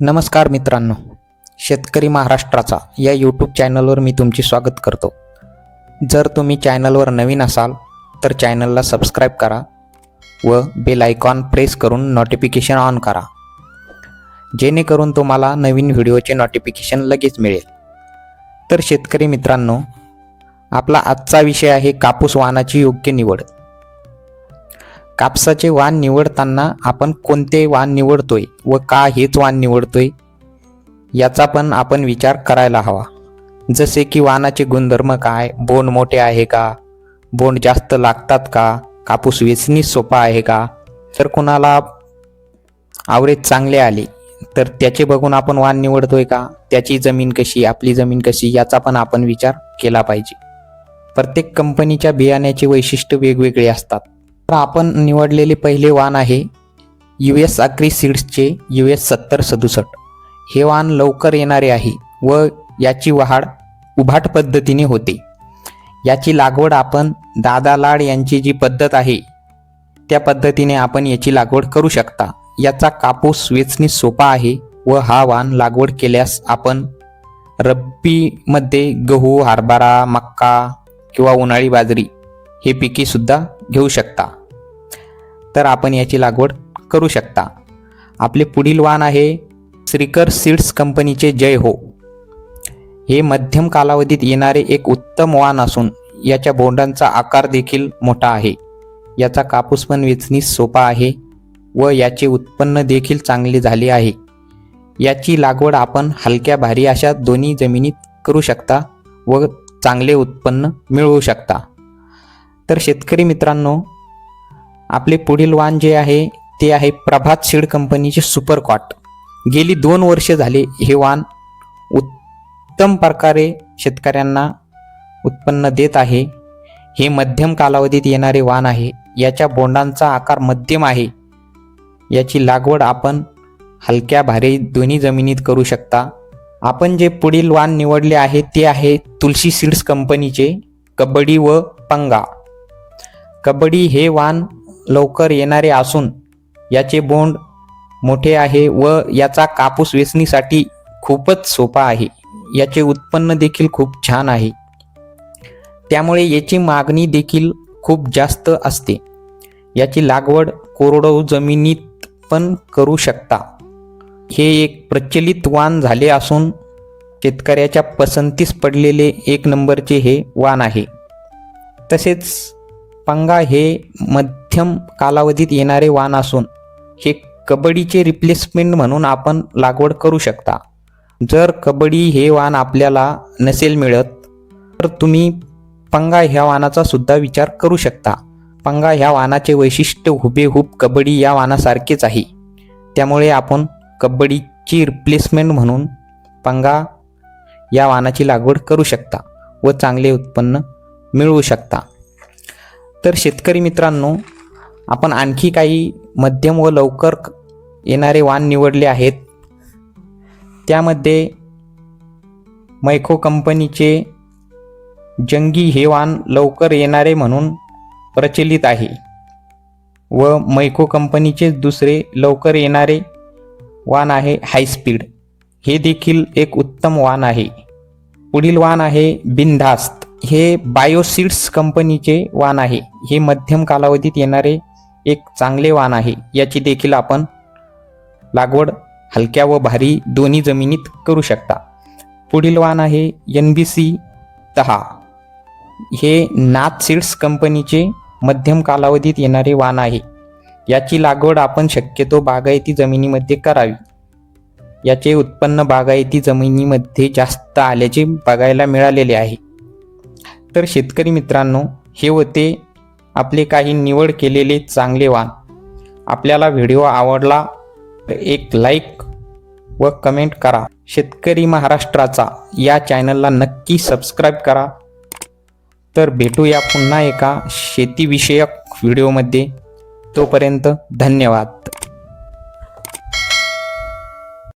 नमस्कार मित्रांनो शेतकरी महाराष्ट्राचा या यूट्यूब चॅनलवर मी तुमचे स्वागत करतो. जर तुम्ही चॅनलवर नवीन असाल तर चॅनलला सबस्क्राईब करा व बेल आयकॉन प्रेस करून नोटिफिकेशन ऑन करा. जेणेकरून तुम्हाला नवीन व्हिडिओचे नोटिफिकेशन लगेच मिळेल. तर शेतकरी मित्रांनो आपला आजचा विषय आहे कापूस वाहनाची योग्य निवड. कापसाचे वाण निवडताना आपण कोणते वाण निवडतोय व का हेच वाण निवडतोय? याचा पण आपण विचार करायला हवा. जसे की वाणाचे गुणधर्म काय? बोंड मोठे आहे का? बोंड जास्त लागतात का? कापूस वेचणी सोपा आहे का? तर कुणाला आवरेज चांगले आले तर त्याचे बघून आपण वाण निवडतोय का? त्याची जमीन कशी? आपली जमीन कशी? याचा पण आपण विचार केला पाहिजे. प्रत्येक कंपनीच्या बियाण्याचे वैशिष्ट्य वेगवेगळे असतात. तर आपण निवडलेले पहिले वाण आहे यू एस अक्री सीड्सचे यू एस सत्तर सदुसष्ट. हे वाण लवकर येणारे आहे व याची वाढ उभाट पद्धतीने होते. याची लागवड आपण दादा लाड यांची जी पद्धत आहे त्या पद्धतीने आपण याची लागवड करू शकता. याचा कापूस वेचणी सोपा आहे व हा वाण लागवड केल्यास आपण रब्बीमध्ये गहू हरभरा मक्का किंवा उन्हाळी बाजरी हे पिके सुद्धा घेऊ शकता. तर आपण याची लागवड करू शकता. आपले पुढील वाण आहे श्रीकर सीड्स कंपनीचे जय हो. हे मध्यम कालावधीत येणारे एक उत्तम वाण असून याच्या बोंडांचा आकार देखील मोठा आहे. याचा कापूस पण वेचणीस सोपा आहे व याचे उत्पन्न देखील चांगले झाले आहे. याची लागवड आपण हलक्या भारी अशा दोन्ही जमिनीत करू शकता व चांगले उत्पन्न मिळवू शकता. तर शेतकरी मित्रांनो आपले पुढील वाण जे आहे ते आहे प्रभात सीड कंपनीचे सुपर कॉट गेली दोन वर्षे झाले हे वाण उत्तम प्रकारे शेतकऱ्यांना उत्पन्न देत आहे. हे मध्यम कालावधीत येणारे वाण आहे. याच्या बोंडांचा आकार मध्यम आहे. याची लागवड आपण हलक्या भारी दोन्ही जमिनीत करू शकता. आपण जे पुढील वाण निवडले आहे ते आहे तुलसी सीड्स कंपनीचे कबड्डी व पंगा. कबड्डी हे वाण लवकर येणारे असून याचे बोंड मोठे आहे व याचा कापूस वेचणीसाठी खूपच सोपा आहे. याचे उत्पन्न देखील खूप छान आहे. त्यामुळे याची मागणी देखील खूप जास्त असते. याची लागवड कोरडवू जमिनीत पण करू शकता. हे एक प्रचलित वाण झाले असून शेतकऱ्याच्या पसंतीस पडलेले एक नंबरचे हे वाण आहे. तसेच पंगा हे मध्यम कालावधीत येणारे वाण असून हे कबड्डीचे रिप्लेसमेंट म्हणून आपण लागवड करू शकता. जर कबड्डी हे वाण आपल्याला नसेल मिळत तर तुम्ही पंगा ह्या वाणाचा सुद्धा विचार करू शकता. पंगा ह्या वाणाचे वैशिष्ट्य हुबेहूब कबड्डी या वाणासारखेच आहे. त्यामुळे आपण कबड्डीची रिप्लेसमेंट म्हणून पंगा या वाणाची लागवड करू शकता व चांगले उत्पन्न मिळवू शकता. तर शेतकरी मित्रांनो आपण आणखी काही मध्यम व लवकर येणारे वाण निवडले आहेत. त्यामध्ये मैको कंपनीचे जंगी हे वाण लवकर येणारे म्हणून प्रचलित आहे व मैको कंपनीचे दुसरे लवकर येणारे वाण आहे हायस्पीड. हे देखील एक उत्तम वाण आहे. पुढील वाण आहे बिनधास्त. हे बायोसीड्स कंपनीचे वाण आहे. हे मध्यम कालावधीत येणारे एक चांगले वाण आहे. याची देखील आपण लागवड हलक्या व भारी दोन्ही जमिनीत करू शकता. पुढील वाण आहे एन बी सी दहा. हे नाथ सीड्स कंपनीचे मध्यम कालावधीत येणारे वाण आहे. याची लागवड आपण शक्यतो बागायती जमिनीमध्ये करावी. याचे उत्पन्न बागायती जमिनीमध्ये जास्त आल्याचे बघायला मिळालेले आहे. तर शेतकरी मित्रांनो हे होते आपले काही निवड केलेले चांगले वाण. आपल्याला व्हिडिओ आवडला तर एक लाईक व कमेंट करा. शेतकरी महाराष्ट्राचा या चॅनलला नक्की सबस्क्राईब करा. तर भेटूया पुन्हा एका शेतीविषयक व्हिडिओमध्ये तोपर्यंत धन्यवाद.